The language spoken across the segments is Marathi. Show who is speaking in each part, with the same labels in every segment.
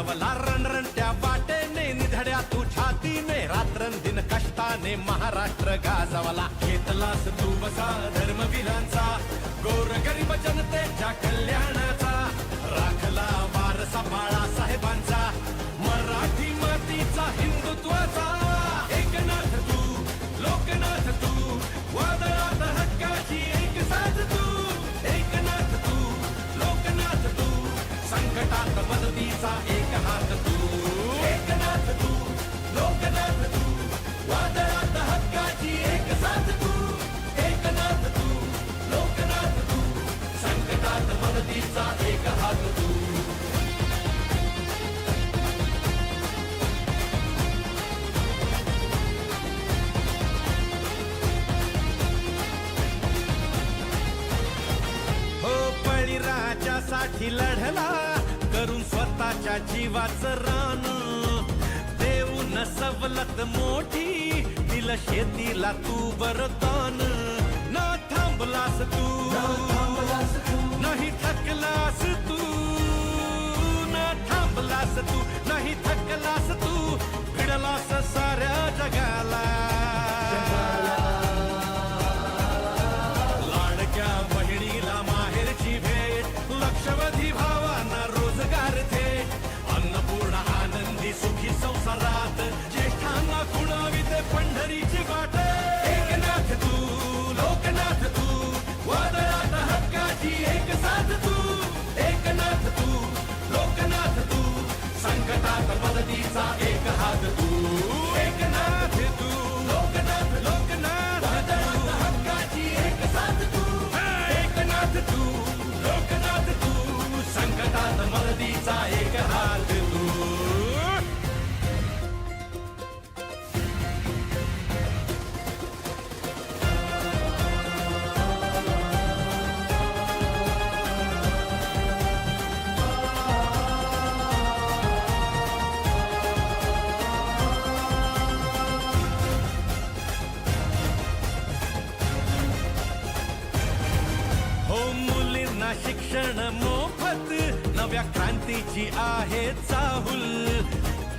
Speaker 1: महाराष्ट्र गाजवला रणरणत्या वाटेने निधड्या तू छातीने रात्रंदिन कष्टाने महाराष्ट्र गाजवला. घेतलास तू बसा धर्मवीरांचा गोर गरीब जनतेच्या कल्याणाचा. राखला वारसा बाळा साहेबांचा. मराठी मातीचा हिंदुत्वाचा. एकनाथ तू लोकनाथ तू वादळात हक्काची एक साथ तू. एकनाथ तू लोकनाथ तू संकटात मदतीचा एक तू वादळात हक्काची एक साथ तू एकनाथ तू लोकनाथ तू संकटात मदतीचा एक हात तू हो बळीराजासाठी लढला करून स्वतःच्या जीवाचं रान सवलत मोठी दिल शेतीला तू बरतान न थांबलास तू. नाही थकलास तू. न थांबलास तू. नाही थकलास तू. भिडलास साऱ्या जगाला. संकटात एक हात तू एकनाथ तू. लोकनाथ लोकनाथ हक्काची एक साथ तू. एकनाथ तू. लोकनाथ तू. संकटात मदतीचा एक हात. क्रांतीची आहे चाहुल.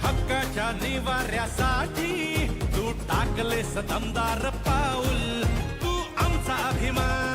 Speaker 1: हक्काच्या निवाऱ्यासाठी तू टाकले दमदार पाऊल. तू आमचा अभिमान.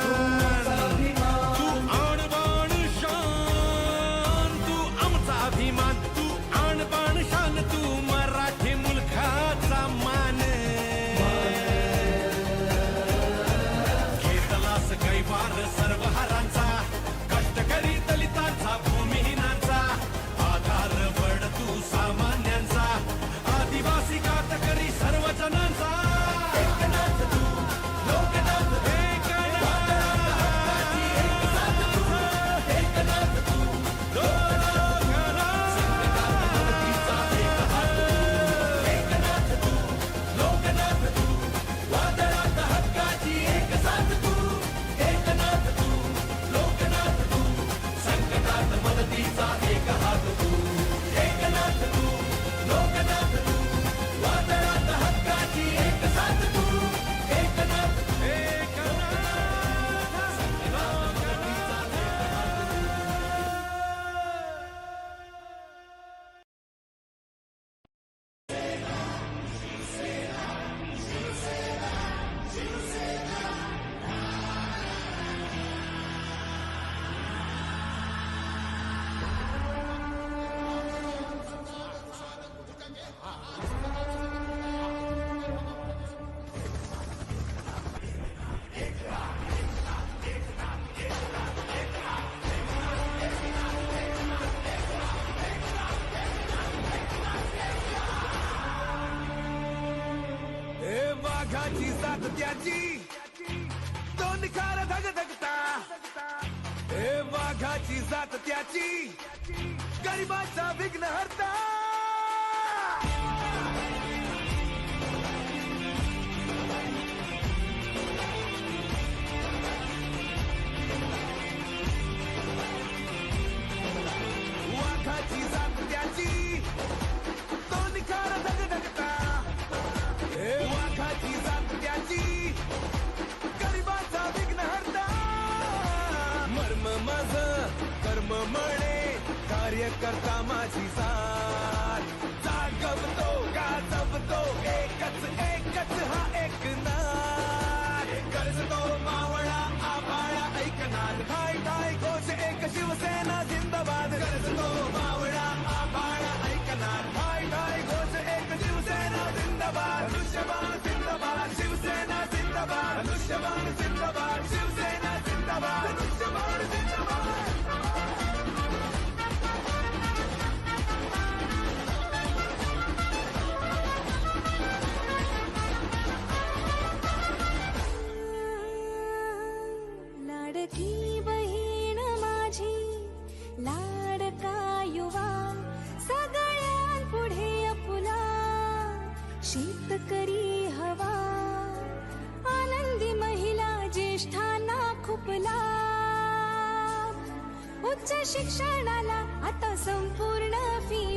Speaker 2: निखार धग धगता. ए वाघाची जात त्याची. गरिबाचा विघ्न हरता. वाघाची जात त्याची. तो निखार करता माझी साथ. जागवतो गाजवतो एकच एकच हा एक नार गरजतो मावळा आभाळा ऐकणार. ठाय ठाय घोष एक शिवसेना जिंदाबाद. गरजतो मावळा
Speaker 3: उच्च शिक्षणाला आता संपूर्ण
Speaker 2: फी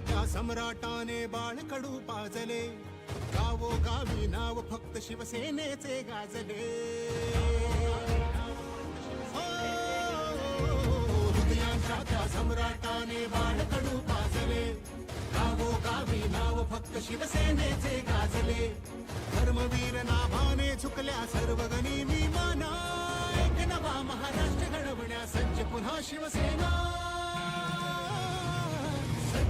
Speaker 4: त्या सम्राटाने बाळकडू पाजले. गावोगावी नाव फक्त शिवसेनेचे गाजले. हो, हृदयांच्या त्या सम्राटाने बाळकडू पाजले. गावोगावी नाव फक्त शिवसेनेचे गाजले. धर्मवीर नाभाने झुकल्या सर्व गणी माना एक नवा महाराष्ट्र घडवण्या सज्ज पुन्हा शिवसेना.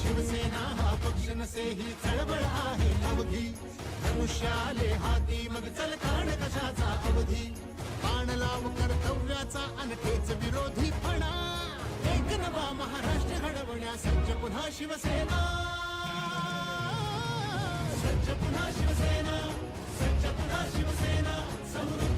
Speaker 4: शिवसेना हा पक्ष नसे ही चळवळ आहे अवधी. धनुष्याले हाती मग चलताण कशाचा अवधी. बाण लाव कर्तव्याचा अनखेच विरोधी फणा. एक नवा महाराष्ट्र घडवण्या सज्ज पुन्हा शिवसेना. सज्ज पुन्हा शिवसेना सज्ज पुन्हा शिवसेना. समृद्ध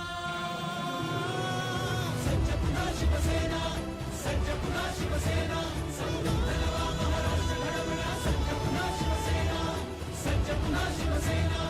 Speaker 4: शिवसेना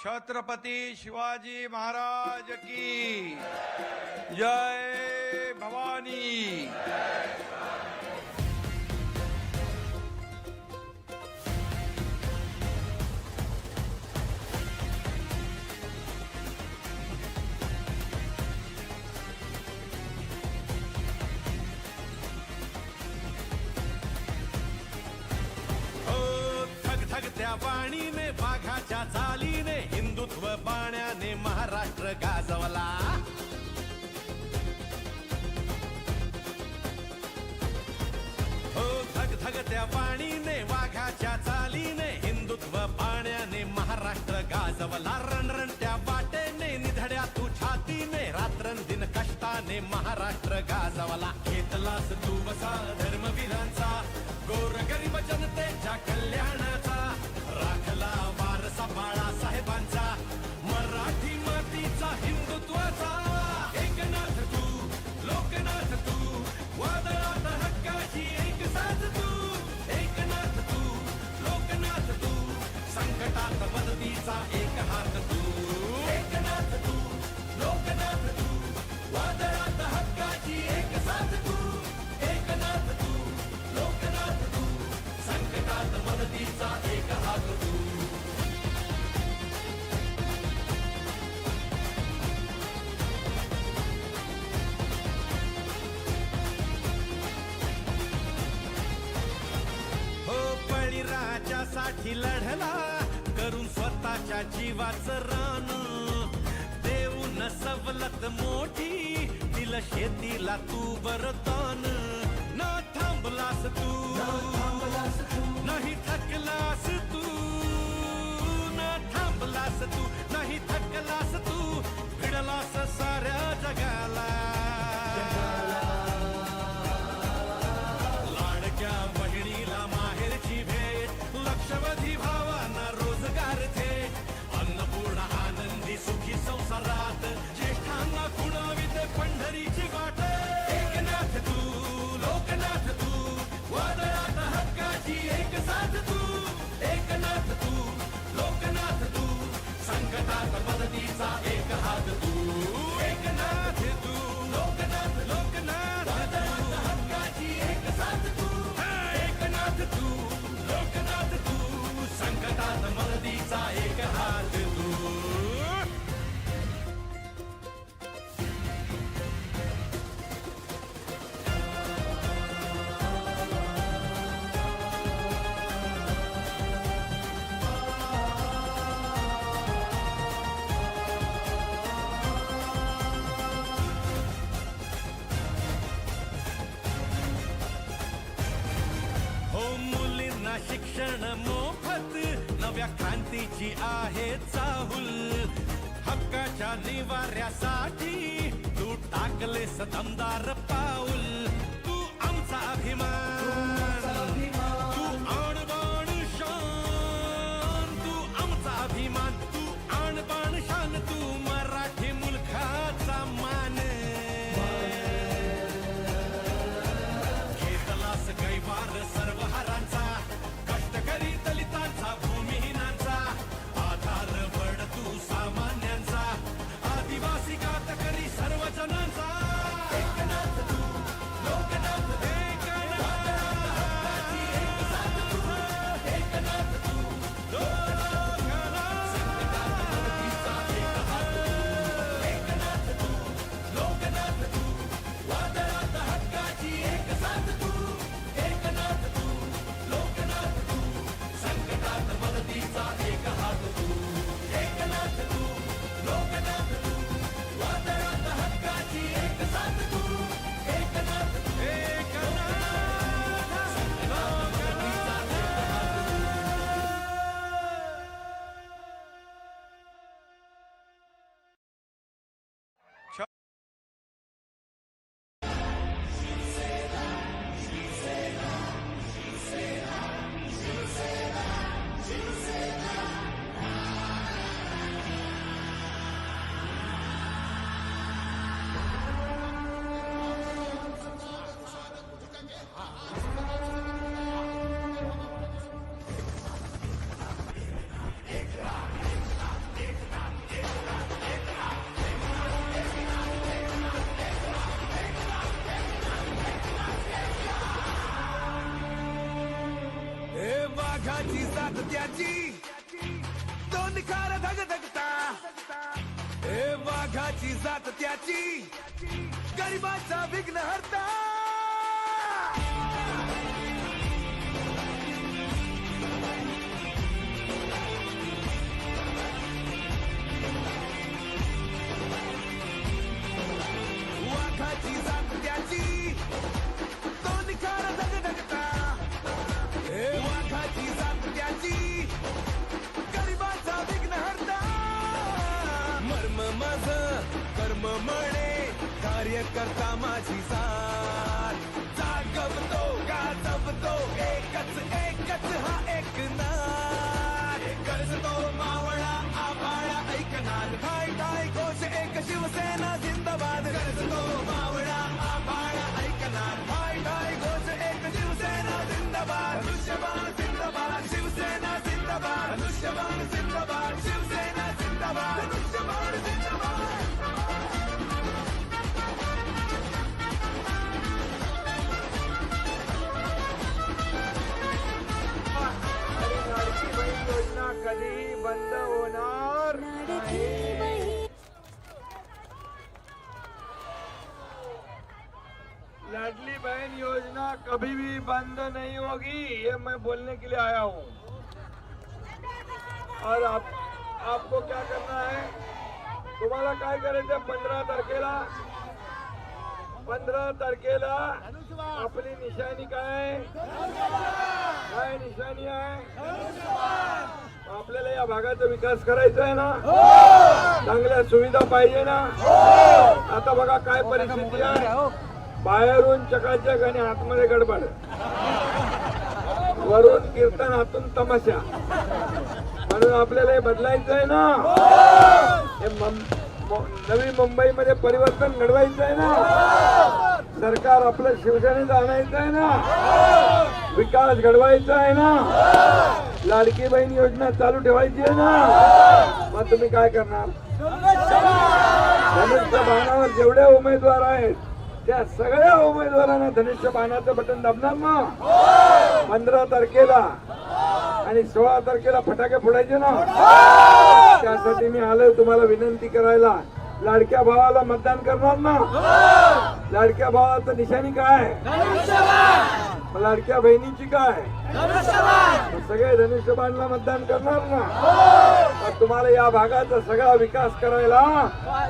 Speaker 5: छत्रपती शिवाजी महाराज की जय भवानी।
Speaker 1: गाजवला रणरण त्या वाटेने निधड्या तू छातीने. रात्रंदिन कष्टाने महाराष्ट्र गाजवला. घेतलास तू वसा धर्मवीरांचा गोर गरीब जनतेच्या कल्याणा हो, साठी लढला करून स्वतःच्या जीवाच रान. देऊन सवलत मोठी तिला शेतीला तू बरतान न थांबलास तू. तिची आहे चाहूल. हक्काच्या निवाऱ्यासाठी तू टाकले सदमदार पाऊल. तू आमचा अभिमान.
Speaker 2: कार्य करता माझी साथ. जागवतो का जपतो एकच एकच हा एक नार गरजतो मावळा आभाळा ऐकणार. ठाय ठाय घोष एक शिवसेना जिंदाबाद. गरजतो
Speaker 5: कधी बंद लाडली बहन योजना कभी भी बंद नहीं होगी ये मैं बोलने के लिए आया हूँ। और आप आपको क्या करना है? तुम्हारा क्या करे थे पंद्रह तारखेला? पंद्रह तारखेला अपनी निशानी का है निशानी है आपल्याला या भागाचा विकास करायचा आहे ना? चांगल्या सुविधा पाहिजे ना? आता बघा काय परिस्थिती आहे. बाहेरून चकाचक आणि आतमध्ये गडबड. वरून कीर्तन आतून तमाशा. म्हणून आपल्याला हे बदलायचं आहे ना? हे! नवी मुंबईमध्ये परिवर्तन घडवायचं आहे ना? सरकार आपलं शिवसेनेचं आणायचं आहे ना? विकास घडवायचा आहे ना? लाडकी बहीण योजना चालू ठेवायची आहे ना? मग तुम्ही काय करणार? धनुष्य बाणावर जेवढे उमेदवार आहेत त्या सगळ्या उमेदवारांना धनुष्य बाणाचं बटन दाबणार ना? पंधरा तारखेला आणि सोळा तारखेला फटाके फोडायचे ना? त्यासाठी मी आलोय तुम्हाला विनंती करायला. लाडक्या भावाला मतदान करणार ना? लाडक्या भावाचं निशाणी काय? मग लाडक्या बहिणीची काय? सगळे धनुष्यबाणला मतदान करणार ना? मग तुम्हाला या भागाचा सगळा विकास करायला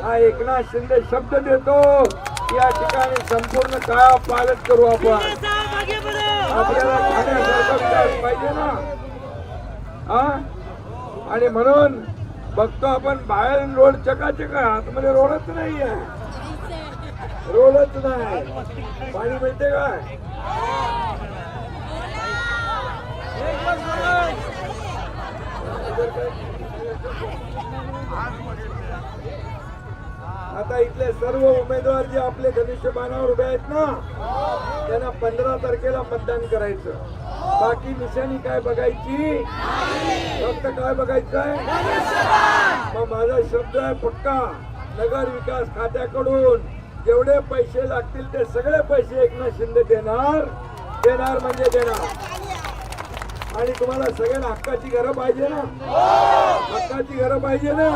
Speaker 5: हा एकनाथ शिंदे शब्द देतो. या ठिकाणी संपूर्ण काळा पालट करू आपण. आपल्याला खाण्यासारखा विकास पाहिजे ना? हा? आणि म्हणून बघतो आपण बाहेर रोड चकाचक आतमध्ये रोडच नाही आहे रोडच नाही. पाणी मिळते काय? आता इथले सर्व उमेदवार जे आपले घनिष्ठ बाणावर उभे आहेत ना त्यांना पंधरा तारखेला मतदान करायचं. बाकी निशाणी काय बघायची? फक्त काय बघायचं आहे? मग माझा शब्द आहे पक्का. नगर विकास खात्याकडून जेवढे पैसे लागतील ते सगळे पैसे एकनाथ शिंदे देणार. देणार म्हणजे देणार. आणि तुम्हाला सगळ्यांना हक्काची घरं पाहिजे ना? हक्काची घरं पाहिजे ना?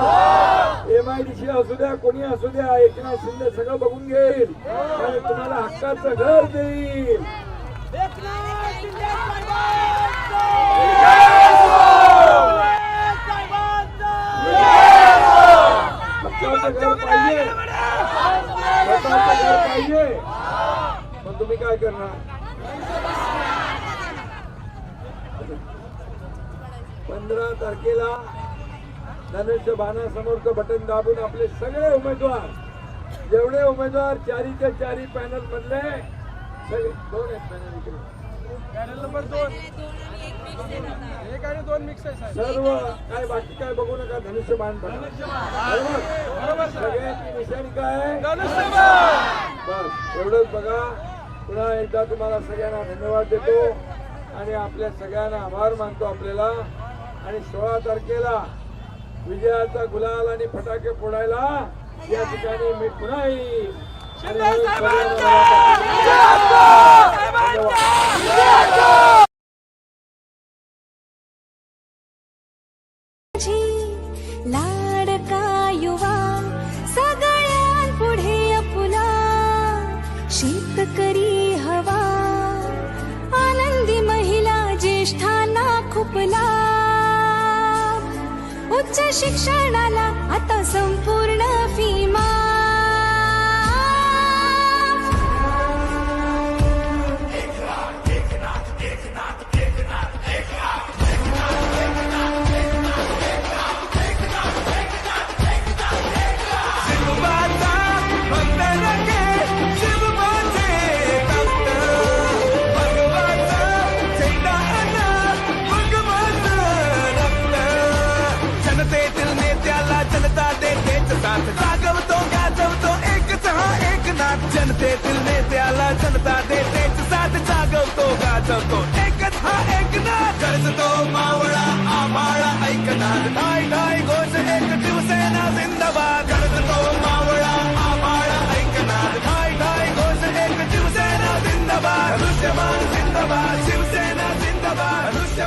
Speaker 5: एम आय डी सी असू द्या कोणी असू द्या एकनाथ शिंदे सगळं बघून घेईल. आणि तुम्हाला हक्काचं घर देईल. हक्काचं घर पाहिजे. पाहिजे. पण तुम्ही काय करणार? पंधरा तारखेला धनुष्य बाणासमोरचं बटन दाबून आपले सगळे उमेदवार जेवढे उमेदवार चारीच्या चारी पॅनल मधले सगळे दोन आहेत पॅनल इकडे.
Speaker 6: पॅनल नंबर दोन.
Speaker 5: सर्व काय बाकी काय बघू नका धनुष्य बाण बरोबर? सगळ्यांची निशाणी काय? बस एवढंच बघा. पुन्हा एकदा तुम्हाला सगळ्यांना धन्यवाद देतो आणि आपल्या सगळ्यांना आभार मानतो आपल्याला. आणि सोळा तारखेला विजयाचा गुलाल आणि फटाके फोडायला या ठिकाणी मी पुन्हा येईल धन्यवाद.
Speaker 3: करी हवा. आनंदी महिला ज्येष्ठांना खुपला. उच्च शिक्षणाला आता संपूर्ण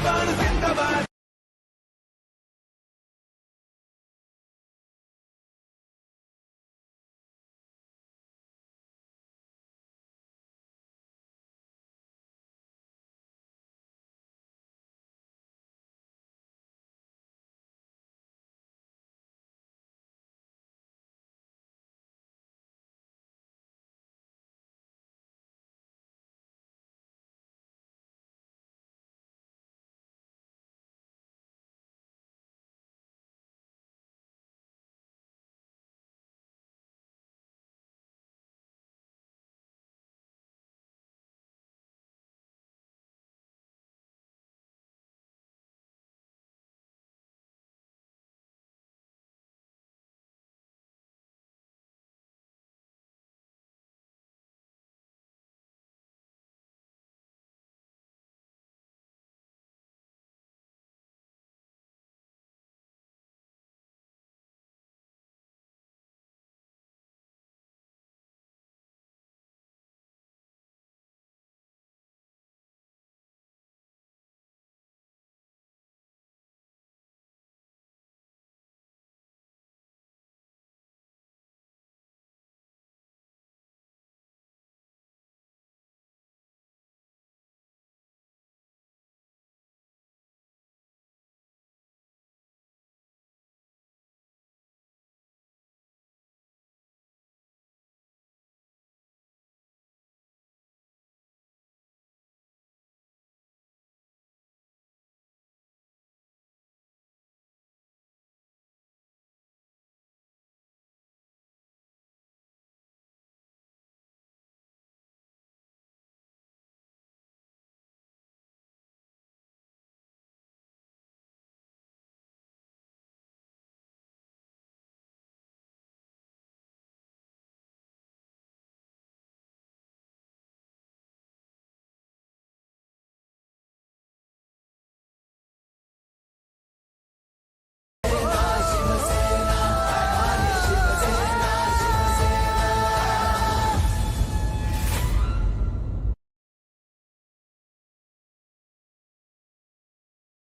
Speaker 2: जिंदाबाद दृश्यमान जिंदाबाद शिवसेना जिंदाबाद दृश्यमान जिंदाबाद